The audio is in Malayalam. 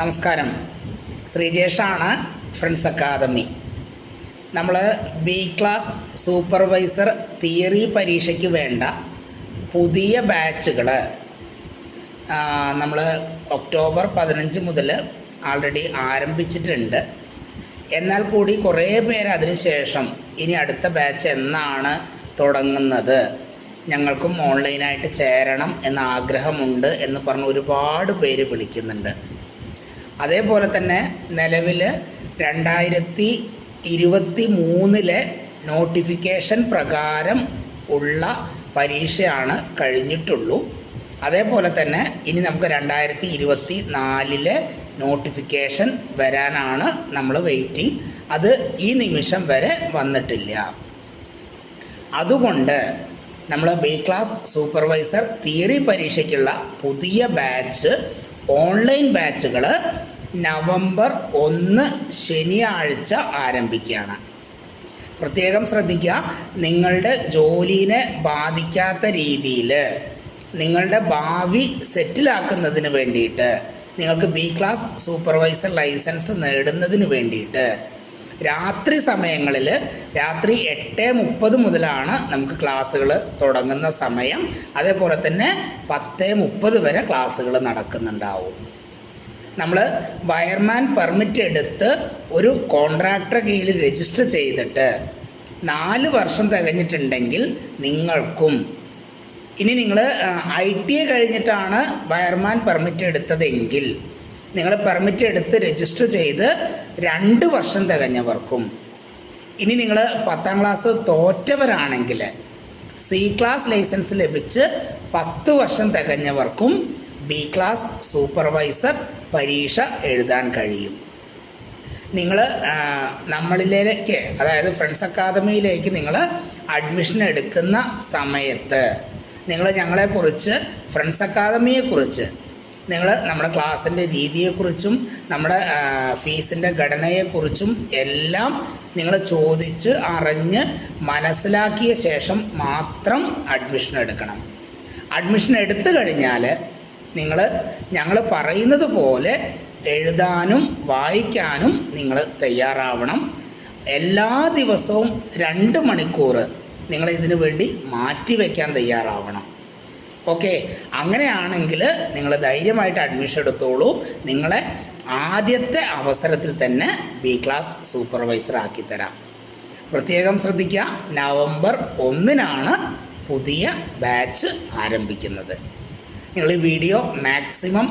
നമസ്കാരം. ശ്രീജേഷാണ് ഫ്രണ്ട്സ് അക്കാദമി നമ്മൾ ബി ക്ലാസ് സൂപ്പർവൈസർ തിയറി പരീക്ഷയ്ക്ക് വേണ്ട പുതിയ ബാച്ചുകൾ നമ്മൾ ഒക്ടോബർ പതിനഞ്ച് മുതൽ ആൾറെഡി ആരംഭിച്ചിട്ടുണ്ട്. എന്നാൽ കൂടി കുറേ പേര് അതിന് ശേഷം ഇനി അടുത്ത ബാച്ച് എന്നാണ് തുടങ്ങുന്നത്. ഞങ്ങൾക്കും ഓൺലൈനായിട്ട് ചേരണം എന്ന ആഗ്രഹമുണ്ട് എന്ന് പറഞ്ഞ് ഒരുപാട് പേര് വിളിക്കുന്നുണ്ട്. അതേപോലെ തന്നെ നിലവിൽ രണ്ടായിരത്തി ഇരുപത്തി മൂന്നിലെ നോട്ടിഫിക്കേഷൻ പ്രകാരം ഉള്ള പരീക്ഷയാണ് കഴിഞ്ഞിട്ടുള്ളൂ. അതേപോലെ തന്നെ ഇനി നമുക്ക് രണ്ടായിരത്തി ഇരുപത്തി നാലിലെ നോട്ടിഫിക്കേഷൻ വരാനാണ് നമ്മൾ വെയിറ്റിംഗ്. അത് ഈ നിമിഷം വരെ വന്നിട്ടില്ല. അതുകൊണ്ട് നമ്മൾ ബി ക്ലാസ് സൂപ്പർവൈസർ തിയറി പരീക്ഷയ്ക്കുള്ള പുതിയ ബാച്ച് ഓൺലൈൻ ബാച്ചുകൾ നവംബർ ഒന്ന് ശനിയാഴ്ച ആരംഭിക്കുകയാണ്. പ്രത്യേകം ശ്രദ്ധിക്കുക നിങ്ങളുടെ ജോലിനെ ബാധിക്കാത്ത രീതിയിൽ നിങ്ങളുടെ ഭാവി സെറ്റിലാക്കുന്നതിന് വേണ്ടിയിട്ട് നിങ്ങൾക്ക് ബി ക്ലാസ് സൂപ്പർവൈസർ ലൈസൻസ് നേടുന്നതിന് വേണ്ടിയിട്ട് രാത്രി സമയങ്ങളിൽ രാത്രി എട്ട് മുപ്പത് മുതലാണ് നമുക്ക് ക്ലാസ്സുകൾ തുടങ്ങുന്ന സമയം. അതേപോലെ തന്നെ പത്ത് മുപ്പത് വരെ ക്ലാസ്സുകൾ നടക്കുന്നുണ്ടാവും. നമ്മൾ വയർമാൻ പെർമിറ്റ് എടുത്ത് ഒരു കോൺട്രാക്ടറെ കീഴിൽ രജിസ്റ്റർ ചെയ്തിട്ട് നാല് വർഷം തികഞ്ഞിട്ടുണ്ടെങ്കിൽ നിങ്ങൾക്കും. ഇനി നിങ്ങൾ ഐ ടി എ കഴിഞ്ഞിട്ടാണ് വയർമാൻ പെർമിറ്റ് എടുത്തതെങ്കിൽ നിങ്ങൾ പെർമിറ്റ് എടുത്ത് രജിസ്റ്റർ ചെയ്ത് രണ്ട് വർഷം തികഞ്ഞവർക്കും. ഇനി നിങ്ങൾ പത്താം ക്ലാസ് തോറ്റവരാണെങ്കിൽ സി ക്ലാസ് ലൈസൻസ് ലഭിച്ച് പത്ത് വർഷം തികഞ്ഞവർക്കും ബി ക്ലാസ് സൂപ്പർവൈസർ പരീക്ഷ എഴുതാൻ കഴിയും. നിങ്ങൾ നമ്മളിലേക്ക് അതായത് ഫ്രണ്ട്സ് അക്കാദമിയിലേക്ക് നിങ്ങൾ അഡ്മിഷൻ എടുക്കുന്ന സമയത്ത് നിങ്ങൾ ഞങ്ങളെക്കുറിച്ച് ഫ്രണ്ട്സ് അക്കാദമിയെക്കുറിച്ച് നിങ്ങൾ നമ്മുടെ ക്ലാസ്സിന്റെ രീതിയെക്കുറിച്ചും നമ്മുടെ ഫീസിന്റെ ഘടനയെക്കുറിച്ചും എല്ലാം നിങ്ങൾ ചോദിച്ച് അറിഞ്ഞ് മനസ്സിലാക്കിയ ശേഷം മാത്രം അഡ്മിഷൻ എടുക്കണം. അഡ്മിഷൻ എടുത്തു കഴിഞ്ഞാൽ നിങ്ങൾ ഞങ്ങൾ പറയുന്നത് പോലെ എഴുതാനും വായിക്കാനും നിങ്ങൾ തയ്യാറാവണം. എല്ലാ ദിവസവും രണ്ട് മണിക്കൂർ നിങ്ങൾ ഇതിനു വേണ്ടി മാറ്റിവെക്കാൻ തയ്യാറാവണം. ഓക്കെ? അങ്ങനെയാണെങ്കിൽ നിങ്ങൾ ധൈര്യമായിട്ട് അഡ്മിഷൻ എടുത്തോളൂ. നിങ്ങളെ ആദ്യത്തെ അവസരത്തിൽ തന്നെ ബി ക്ലാസ് സൂപ്പർവൈസർ ആക്കി തരാം. പ്രത്യേകം ശ്രദ്ധിക്കുക നവംബർ ഒന്നിനാണ് പുതിയ ബാച്ച് ആരംഭിക്കുന്നത്. നിങ്ങൾ ഈ വീഡിയോ മാക്സിമം